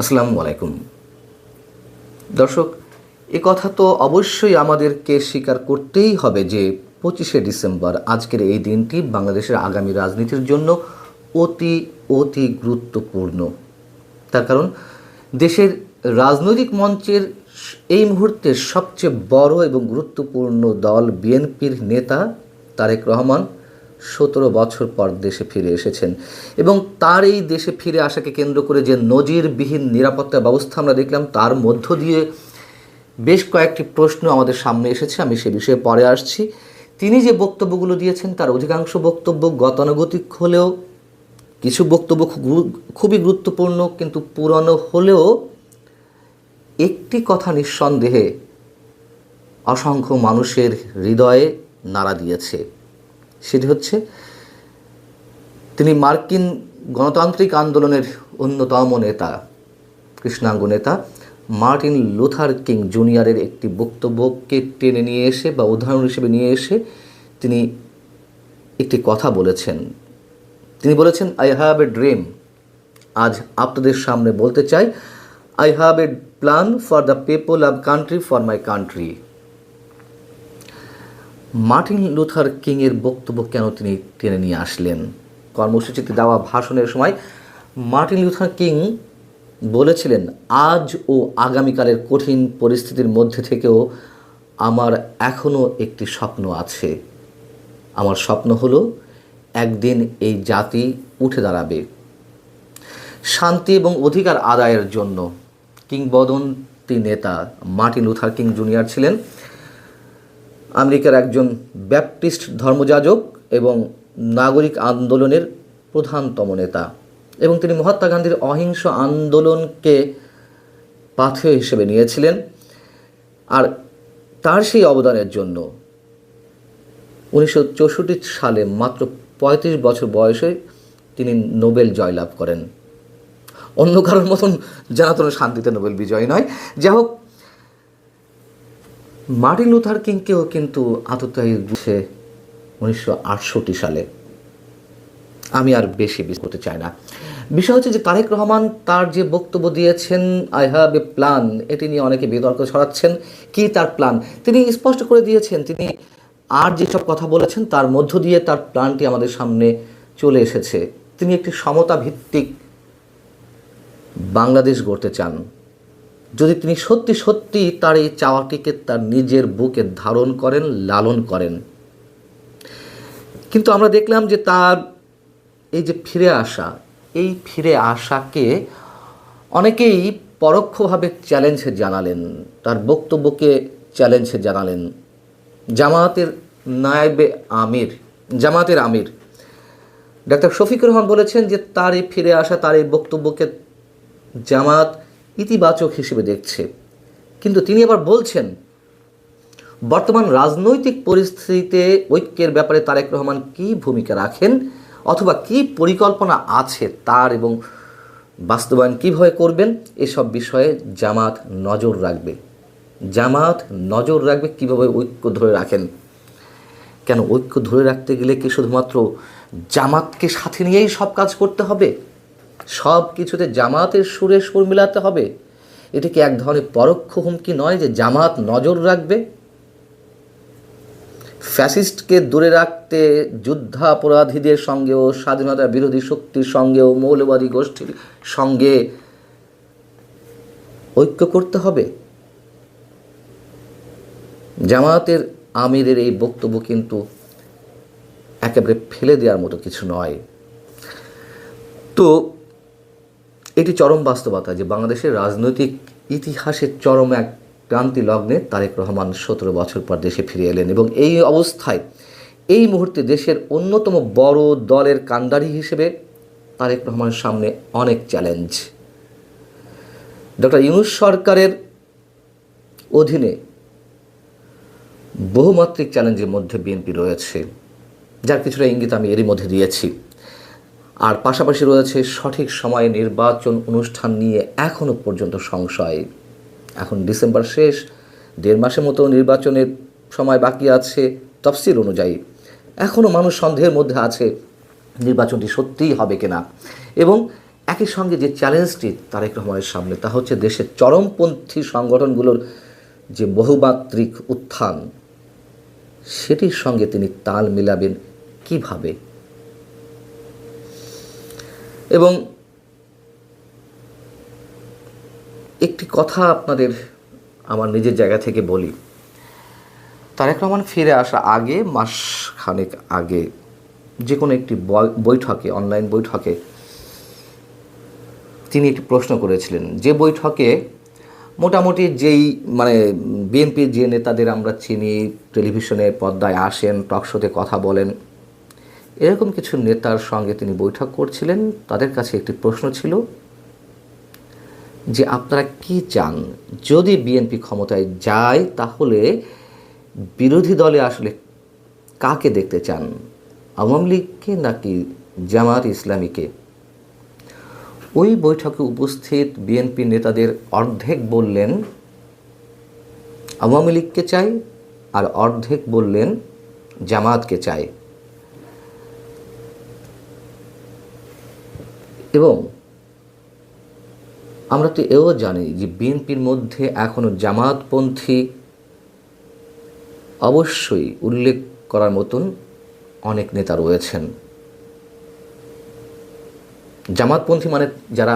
আসসালামু আলাইকুম। দর্শক, এ কথা তো অবশ্যই আমাদেরকে স্বীকার করতেই হবে যে পঁচিশে ডিসেম্বর আজকের এই দিনটি বাংলাদেশের আগামী রাজনীতির জন্য অতি অতি গুরুত্বপূর্ণ। তার কারণ, দেশের রাজনৈতিক মঞ্চের এই মুহূর্তে সবচেয়ে বড় এবং গুরুত্বপূর্ণ দল বিএনপির নেতা তারেক রহমান। সতেরো বছর পর দেশে ফিরে এসেছেন এবং তার এই দেশে ফিরে আসাকে কেন্দ্র করে যে নজিরবিহীন নিরাপত্তা ব্যবস্থা আমরা দেখলাম, তার মধ্য দিয়ে বেশ কয়েকটি প্রশ্ন আমাদের সামনে এসেছে, আমি সে বিষয়ে পরে আসছি। তিনি যে বক্তব্যগুলো দিয়েছেন, তার অধিকাংশ বক্তব্য গতানুগতিক হলেও কিছু বক্তব্য খুবই গুরুত্বপূর্ণ, কিন্তু পুরনো হলেও একটি কথা নিঃসন্দেহে অসংখ্য মানুষের হৃদয়ে নাড়া দিয়েছে। সেটি হচ্ছে, তিনি মার্কিন গণতান্ত্রিক আন্দোলনের অন্যতম নেতা, কৃষ্ণাঙ্গ নেতা মার্টিন লুথার কিং জুনিয়রের একটি বক্তব্যকে টেনে নিয়ে এসে বা উদাহরণ হিসেবে নিয়ে এসে তিনি একটি কথা বলেছেন। তিনি বলেছেন আই হ্যাভ এ ড্রিম আজ আপনাদের সামনে বলতে চাই I have a plan for the people of country for my country Martin Luther কিংয়ের বক্তব্য কেন তিনি টেনে নিয়ে আসলেন? কর্মসূচিতে দেওয়া ভাষণের সময় মার্টিন লুথার কিং বলেছিলেন, আজ ও আগামীকালের কঠিন পরিস্থিতির মধ্যে থেকেও আমার এখনও একটি স্বপ্ন আছে। আমার স্বপ্ন হলো একদিন এই জাতি উঠে দাঁড়াবে। শান্তি এবং অধিকার আদায়ের জন্য। কিংবদন্তি নেতা মার্টিন লুথার কিং জুনিয়র ছিলেন। আমেরিকার একজন ব্যাপটিস্ট ধর্মযাজক এবং নাগরিক আন্দোলনের প্রধানতম নেতা এবং তিনি মহাত্মা গান্ধীর অহিংস আন্দোলনকে পাথেয় হিসেবে নিয়েছিলেন। আর তার সেই অবদানের জন্য উনিশশো চৌষট্টি সালে মাত্র পঁয়ত্রিশ বছর বয়সে তিনি নোবেল জয়লাভ করেন। অন্য কারোর মতন জানাতন শান্তিতে নোবেল বিজয় নয়। যাই হোক মার্টিন লুথার কিংকেও কিন্তু আততায়ী দিয়েছে উনিশশো সালে। আমি আর বেশি বেশি করতে চাই না। বিষয় হচ্ছে যে তারেক রহমান তার যে বক্তব্য দিয়েছেন আই হ্যাভ এ প্ল্যান এটি নিয়ে অনেকে বিতর্ক ছড়াচ্ছেন। কি তার প্ল্যান তিনি স্পষ্ট করে দিয়েছেন, তিনি আর যেসব কথা বলেছেন তার মধ্য দিয়ে তার প্ল্যানটি আমাদের সামনে চলে এসেছে। তিনি একটি সমতা ভিত্তিক বাংলাদেশ গড়তে চান। যদি তিনি সত্যি সত্যি তার এই চাওয়াটিকে তার নিজের বুকে ধারণ করেন, লালন করেন। কিন্তু আমরা দেখলাম যে তার এই যে ফিরে আসা, এই ফিরে আসাকে অনেকেই পরোক্ষভাবে চ্যালেঞ্জে জানালেন, তার বক্তব্যকে চ্যালেঞ্জে জানালেন। জামায়াতের নায়েবে আমির জামাতের আমির ডাক্তার শফিকুর রহমান বলেছেন যে তার এই ফিরে আসা, তার এই বক্তব্যকে জামাত ইতিবাচক হিসেবে দেখছে। কিন্তু তিনি আবার বলছেন, বর্তমান রাজনৈতিক পরিস্থিতিতে ঐক্যের ব্যাপারে তারেক রহমান কী ভূমিকা রাখেন অথবা কী পরিকল্পনা আছে তার এবং বাস্তবায়ন কীভাবে করবেন, এসব বিষয়ে জামাত নজর রাখবে। জামাত নজর রাখবে কীভাবে ঐক্য ধরে রাখেন। কেন ঐক্য ধরে রাখতে গেলে কি শুধুমাত্র জামাতকে সাথে নিয়েই সব কাজ করতে হবে? সব কিছুতে জামাতের সুরে সুর মিলাতে হবে। এটা কি এক ধরনের পরোক্ষ হুমকি নয় যে জামাত নজর রাখবে। ফ্যাসিস্টকে দূরে রাখতে যুদ্ধাপরাধীদের সঙ্গেও স্বাধীনতা বিরোধী শক্তির সঙ্গেও, মৌলবাদী গোষ্ঠীর সঙ্গে ঐক্য করতে হবে। জামায়াতের আমিরের এই বক্তব্য কিন্তু একেবারে ফেলে দেওয়ার মতো কিছু নয়। তো এটি চরম বাস্তবতা যে বাংলাদেশের রাজনৈতিক ইতিহাসের চরম এক ক্রান্তি লগ্নে তারেক রহমান সতেরো বছর পর দেশে ফিরে এলেন এবং এই অবস্থায় এই মুহূর্তে দেশের অন্যতম বড় দলের কান্ডারি হিসেবে তারেক রহমানের সামনে অনেক চ্যালেঞ্জ। ডক্টর ইউনুস সরকারের অধীনে বহুমাত্রিক চ্যালেঞ্জের মধ্যে বিএনপি রয়েছে। যার কিছুটা ইঙ্গিত আমি এরই মধ্যে দিয়েছি। আর পাশাপাশি রয়েছে সঠিক সময়ে নির্বাচন অনুষ্ঠান নিয়ে এখনও পর্যন্ত সংশয়। এখন ডিসেম্বর শেষ, দেড় মাসের মতো নির্বাচনের সময় বাকি আছে তফসিল অনুযায়ী। এখনও মানুষ সন্দেহের মধ্যে আছে নির্বাচনটি সত্যিই হবে কিনা। এবং একই সঙ্গে যে চ্যালেঞ্জটি তারেক রহমানের সামনে, তা হচ্ছে দেশের চরমপন্থী সংগঠনগুলোর যে বহুমাত্রিক উত্থান, সেটির সঙ্গে তিনি তাল মিলাবেন কীভাবে? এবং একটি কথা আপনাদের আমার নিজের জায়গা থেকে বলি। তারেক রহমান ফিরে আসা আগে, মাস খানেক আগে, যে কোনো একটি বৈঠকে অনলাইন বৈঠকে তিনি একটি প্রশ্ন করেছিলেন যে বৈঠকে মোটামুটি যেই মানে বিএনপির যে নেতাদের আমরা চিনি টেলিভিশনের পর্দায় আসেন টকশোতে কথা বলেন এরকম কিছু নেতার সঙ্গে তিনি বৈঠক করছিলেন। তাদের কাছে একটি প্রশ্ন ছিল যে, আপনারা কি চান? যদি বিএনপি ক্ষমতায় যায়, তাহলে বিরোধী দলে আসলে কাকে দেখতে চান? আওয়ামী লীগকে নাকি জামাত ইসলামীকে? ওই বৈঠকে উপস্থিত বিএনপি নেতাদের অর্ধেক বললেন, আওয়ামী লীগকে চাই, আর অর্ধেক বললেন জামাতকে চাই। এবং আমরা তো এও জানি যে বিএনপির মধ্যে এখনও জামাতপন্থী অবশ্যই উল্লেখ করার মতন অনেক নেতা রয়েছেন। জামাতপন্থী মানে যারা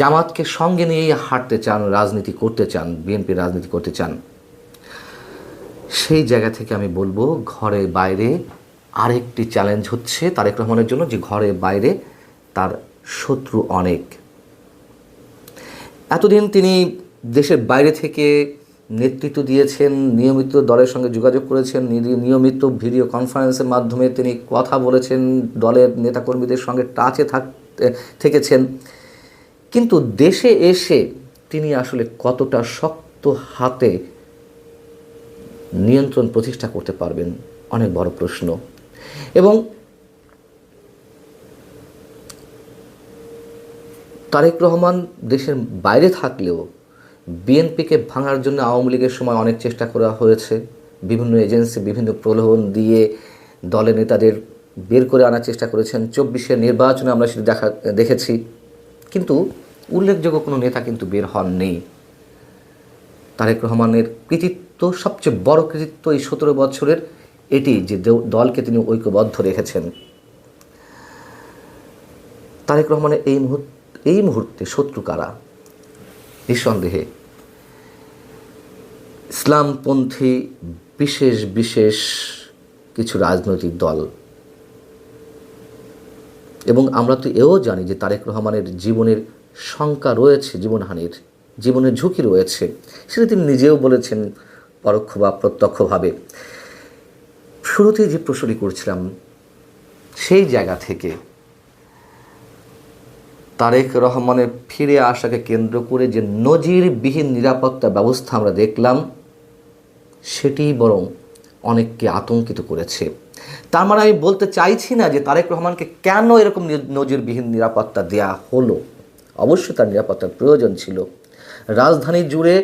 জামাতকে সঙ্গে নিয়েই হাঁটতে চান, রাজনীতি করতে চান বিএনপি রাজনীতি করতে চান, সেই জায়গা থেকে আমি বলব ঘরে বাইরে আরেকটি চ্যালেঞ্জ হচ্ছে তারেক রহমানের জন্য যে ঘরে বাইরে তার শত্রু অনেক। এতদিন তিনি দেশের বাইরে থেকে নেতৃত্ব দিয়েছেন, নিয়মিত দলের সঙ্গে যোগাযোগ করেছেন নিয়মিত ভিডিও কনফারেন্সের মাধ্যমে তিনি কথা বলেছেন, দলের নেতাকর্মীদের সঙ্গে টাচে থাকতে থেকেছেন। কিন্তু দেশে এসে তিনি আসলে কতটা শক্ত হাতে নিয়ন্ত্রণ প্রতিষ্ঠা করতে পারবেন, অনেক বড় প্রশ্ন। এবং তারেক রহমান দেশের বাইরে থাকলেও বিএনপিকে ভাঙার জন্য আওয়ামী লীগের সময় অনেক চেষ্টা করা হয়েছে। বিভিন্ন এজেন্সি, বিভিন্ন প্রলোভন দিয়ে দলের নেতাদের বের করে আনার চেষ্টা করেছেন। চব্বিশের নির্বাচনে আমরা সেটা দেখা, দেখেছি। কিন্তু উল্লেখযোগ্য কোনো নেতা কিন্তু বের হননি। তারেক রহমানের কৃতিত্ব, সবচেয়ে বড় কৃতিত্ব এই সতেরো বছরের, এটি যে দলকে তিনি ঐক্যবদ্ধ রেখেছেন। তারেক রহমানের এই মুহূর্তে এই মুহূর্তে শত্রু কারা? নিঃসন্দেহে, ইসলামপন্থী বিশেষ বিশেষ কিছু রাজনৈতিক দল। এবং আমরা তো এও জানি যে তারেক রহমানের জীবনের শঙ্কা রয়েছে জীবনহানির জীবনের ঝুঁকি রয়েছে। সেটা তিনি নিজেও বলেছেন পরোক্ষ বা প্রত্যক্ষভাবে। শুরুতেই যে প্রশ্নটি করছিলাম, সেই জায়গা থেকে তারেক রহমানের ফিরে আসাকে কেন্দ্র করে যে নজিরবিহীন নিরাপত্তা ব্যবস্থা আমরা দেখলাম, সেটি বরং অনেককে আতঙ্কিত করেছে। তার মানে আমি বলতে চাইছি না যে তারেক রহমানকে কেন এরকম নজিরবিহীন নিরাপত্তা দেয়া হলো। অবশ্যই তার নিরাপত্তার প্রয়োজন ছিল। রাজধানী জুড়ে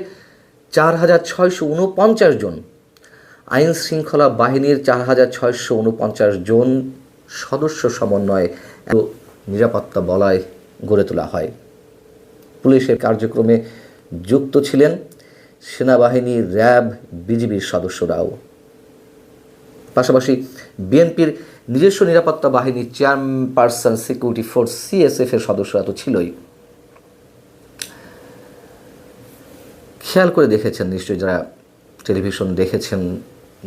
চার হাজার ছয়শো উনপঞ্চাশ জন, আইন শৃঙ্খলা বাহিনীর চার হাজার ছয়শো উনপঞ্চাশ জন সদস্য সমন্বয়ে নিরাপত্তা বলয় গড়ে তোলা হয়। পুলিশের কার্যক্রমে যুক্ত ছিলেন সেনাবাহিনী র্যাব বিজিবির সদস্যরাও। পাশাপাশি বিএনপির নিজস্ব নিরাপত্তা বাহিনী চেয়ারপারসন সিকিউরিটি ফোর্স সিএসএফ এর সদস্যরা তো ছিলই। খেয়াল করে দেখেছেন নিশ্চয়ই যারা টেলিভিশন দেখেছেন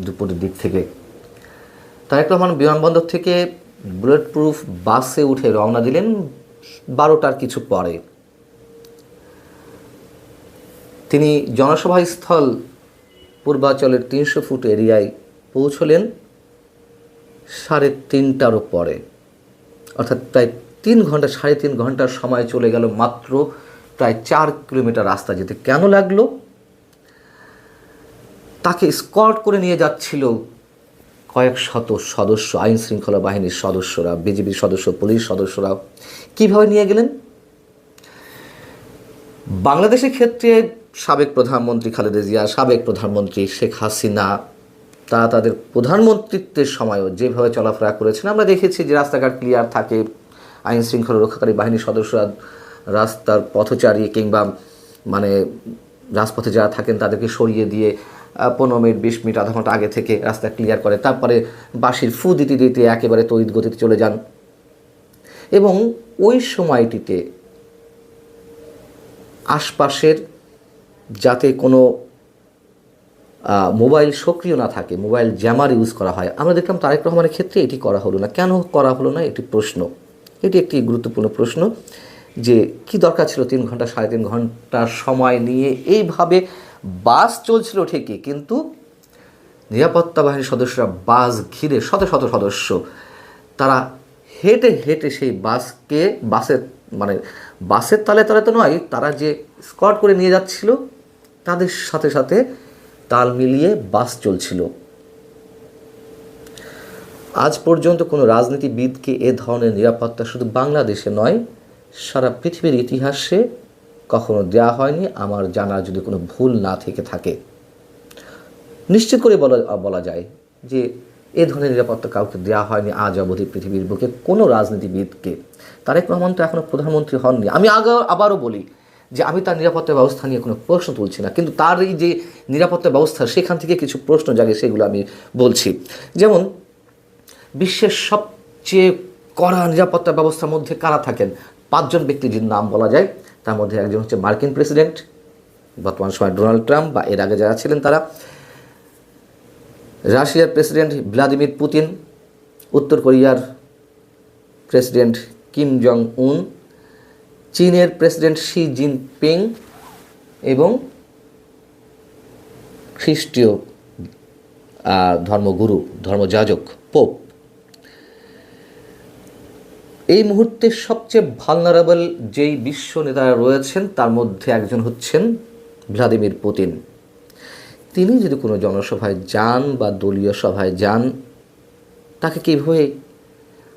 দুপুরের দিক থেকে। তারেক রহমান বিমানবন্দর থেকে বুলেট প্রুফ বাসে উঠে রওনা দিলেন বারোটার কিছু পরে। তিনি জনসভাস্থল পূর্বাচলের তিনশো ফুট এরিয়ায় পৌঁছলেন সাড়ে তিনটারও পরে অর্থাৎ প্রায় তিন ঘণ্টা, সাড়ে তিন ঘণ্টার সময় চলে গেল মাত্র প্রায় চার কিলোমিটার রাস্তা যেতে। কেন লাগল? তাকে স্কট করে নিয়ে যাচ্ছিল কয়েক শত সদস্য, আইন শৃঙ্খলা বাহিনীর সদস্যরা বিজেপির সদস্য, পুলিশ সদস্যরা কীভাবে নিয়ে গেলেন? বাংলাদেশের ক্ষেত্রে সাবেক প্রধানমন্ত্রী খালেদা জিয়া, সাবেক প্রধানমন্ত্রী শেখ হাসিনা, তারা তাদের প্রধানমন্ত্রিত্বের সময়ও যেভাবে চলাফেরা করেছেন, আমরা দেখেছি যে রাস্তাঘাট ক্লিয়ার থাকে, আইন শৃঙ্খলা রক্ষাকারী বাহিনীর সদস্যরা রাস্তার পথচারী কিংবা মানে রাজপথে যারা থাকেন তাদেরকে সরিয়ে দিয়ে পনেরো মিনিট, বিশ মিনিট, আধা ঘণ্টা আগে থেকে রাস্তা ক্লিয়ার করে, তারপরে বাঁশির ফু দিতে দিতে একেবারে তড়িৎ গতিতে চলে যান। এবং ওই সময়টিতে আশপাশের যাতে কোনো মোবাইল সক্রিয় না থাকে, মোবাইল জ্যামার ইউজ করা হয়, আমরা দেখলাম তারেক রহমানের ক্ষেত্রে এটি করা হলো না। কেন করা হলো না? এটি প্রশ্ন। এটি একটি গুরুত্বপূর্ণ প্রশ্ন যে কি দরকার ছিল তিন ঘণ্টা, সাড়ে তিন ঘণ্টা সময় নিয়ে? এইভাবে বাস চলছিল ঠিকই, কিন্তু নিরাপত্তা বাহিনীর সদস্যরা বাস ঘিরে শত শত সদস্য, তারা হেঁটে হেঁটে সেই বাসকে, বাসের মানে বাসের তালে তালে তো নয়, তারা যে স্কট করে নিয়ে যাচ্ছিল, তাদের সাথে সাথে তাল মিলিয়ে বাস চলছিল। আজ পর্যন্ত কোনো রাজনীতিবিদকে এ ধরনের নিরাপত্তা শুধু বাংলাদেশে নয়, সারা পৃথিবীর ইতিহাসে কখনো দেওয়া হয়নি, আমার জানার যদি কোনো ভুল না থেকে থাকে। নিশ্চিত করে বলা বলা যায় যে এ ধরনের নিরাপত্তা কাউকে দেওয়া হয়নি আজ অবধি পৃথিবীর বুকে কোনো রাজনীতিবিদকে। তারেক রহমান তো এখনও প্রধানমন্ত্রী হননি। আমি আগে আবারও বলি যে আমি তার নিরাপত্তা ব্যবস্থা নিয়ে কোনো প্রশ্ন তুলছি না, কিন্তু তার এই যে নিরাপত্তা ব্যবস্থা, সেখান থেকে কিছু প্রশ্ন জাগে, সেগুলো আমি বলছি। যেমন, বিশ্বের সবচেয়ে কড়া নিরাপত্তা ব্যবস্থার মধ্যে কারা থাকেন? পাঁচজন ব্যক্তির নাম বলা যায়। তার মধ্যে একজন হচ্ছে মার্কিন প্রেসিডেন্ট, বর্তমান সময় ডোনাল্ড ট্রাম্প বা এর আগে যারা ছিলেন তারা। রাশিয়ার প্রেসিডেন্ট ভ্লাদিমির পুতিন, উত্তর কোরিয়ার প্রেসিডেন্ট কিম জং উন চীনের প্রেসিডেন্ট শি জিনপিং এবং খ্রিস্টীয় ধর্মগুরু, ধর্মযাজক পোপ। এই মুহূর্তে সবচেয়ে ভালনারেবল যেই বিশ্ব নেতারা রয়েছেন, তার মধ্যে একজন হচ্ছেন ভ্লাদিমির পুতিন। তিনি যদি কোনো জনসভায় যান বা দলীয় সভায় যান, তাকে কীভাবে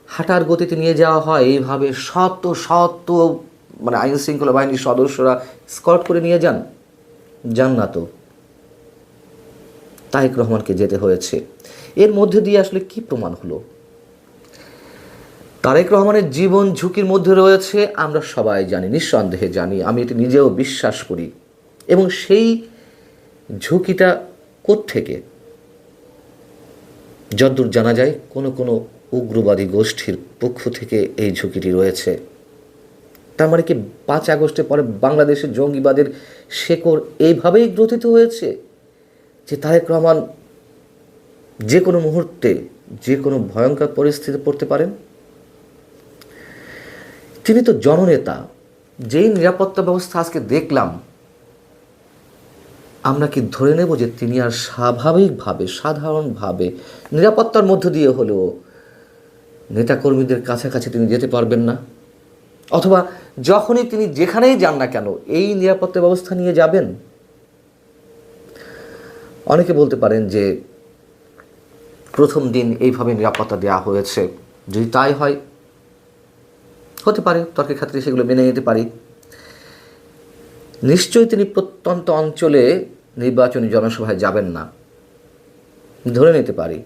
হাঁটার গতিতে নিয়ে যাওয়া হয়? এইভাবে শত শত মানে আইন শৃঙ্খলা বাহিনীর সদস্যরা স্কট করে নিয়ে যান? যান না তো। তারেক রহমানকে যেতে হয়েছে। এর মধ্যে দিয়ে আসলে কি প্রমাণ হলো? তারেক রহমানের জীবন ঝুঁকির মধ্যে রয়েছে, আমরা সবাই জানি, নিঃসন্দেহে জানি, আমি এটি নিজেও বিশ্বাস করি। এবং সেই ঝুঁকিটা থেকে যদ্দূর জানা যায়, কোনো কোনো উগ্রবাদী গোষ্ঠীর পক্ষ থেকে এই ঝুঁকিটি রয়েছে। তার মানে কি পাঁচ আগস্টের পরে বাংলাদেশের জঙ্গিবাদের শেকড় এইভাবেই গ্রথিত হয়েছে যে তারেক রহমান যে কোনো মুহূর্তে যে কোনো ভয়ঙ্কর পরিস্থিতিতে পড়তে পারেন? তিনি তো জননেতা, যেই নিরাপত্তা ব্যবস্থা আজকে দেখলাম, আমরা কি ধরে নেব যে তিনি আর স্বাভাবিকভাবে, সাধারণভাবে নিরাপত্তার মধ্য দিয়ে হলেও নেতাকর্মীদের কাছাকাছি তিনি যেতে পারবেন না? অথবা যখনই তিনি যেখানেই যান না কেন, এই নিরাপত্তা ব্যবস্থা নিয়ে যাবেন? অনেকে বলতে পারেন যে প্রথম দিন এইভাবে নিরাপত্তা দেওয়া হয়েছে। যদি তাই হয় হতে পারে, তর্কের ক্ষেত্রে সেগুলো মেনে নিতে পারি। নিশ্চয়ই তিনি প্রত্যন্ত অঞ্চলে নির্বাচনী জনসভায় যাবেন না। ধরে নিতে পারি।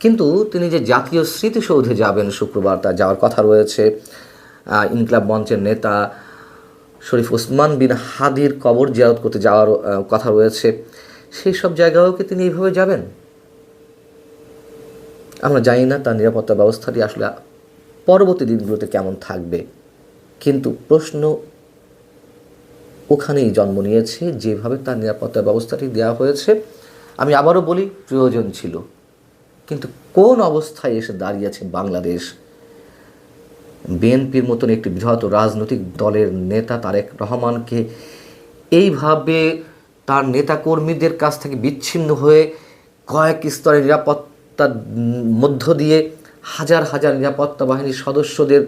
কিন্তু তিনি যে জাতীয় স্মৃতিসৌধে যাবেন শুক্রবার তা যাওয়ার কথা রয়েছে। ইনকলাব মঞ্চের নেতা শরীফ ওসমান বিন হাদির কবর জিয়ারত করতে যাওয়ার কথা রয়েছে। সেই সব জায়গাও কি তিনি এইভাবে যাবেন? আমরা জানি না, তার নিরাপত্তা ব্যবস্থাটি আসলে পরবর্তী দিনগুলোতে কেমন থাকবে? কিন্তু প্রশ্ন ওখানেই জন্ম নিয়েছে, যেভাবে তার নিরাপত্তা ব্যবস্থাটি দেওয়া হয়েছে। আমি আবারও বলি, প্রয়োজন ছিল। কিন্তু কোন অবস্থায় এসে দাঁড়িয়েছে বাংলাদেশ? বিএনপির মতন একটি বৃহৎ রাজনৈতিক দলের নেতা তারেক রহমানকে এইভাবে তার নেতাকর্মীদের কাছ থেকে বিচ্ছিন্ন হয়ে কয়েক স্তরের নিরাপত্তার মধ্য দিয়ে হাজার হাজার নিরাপত্তা বাহিনীর সদস্যদের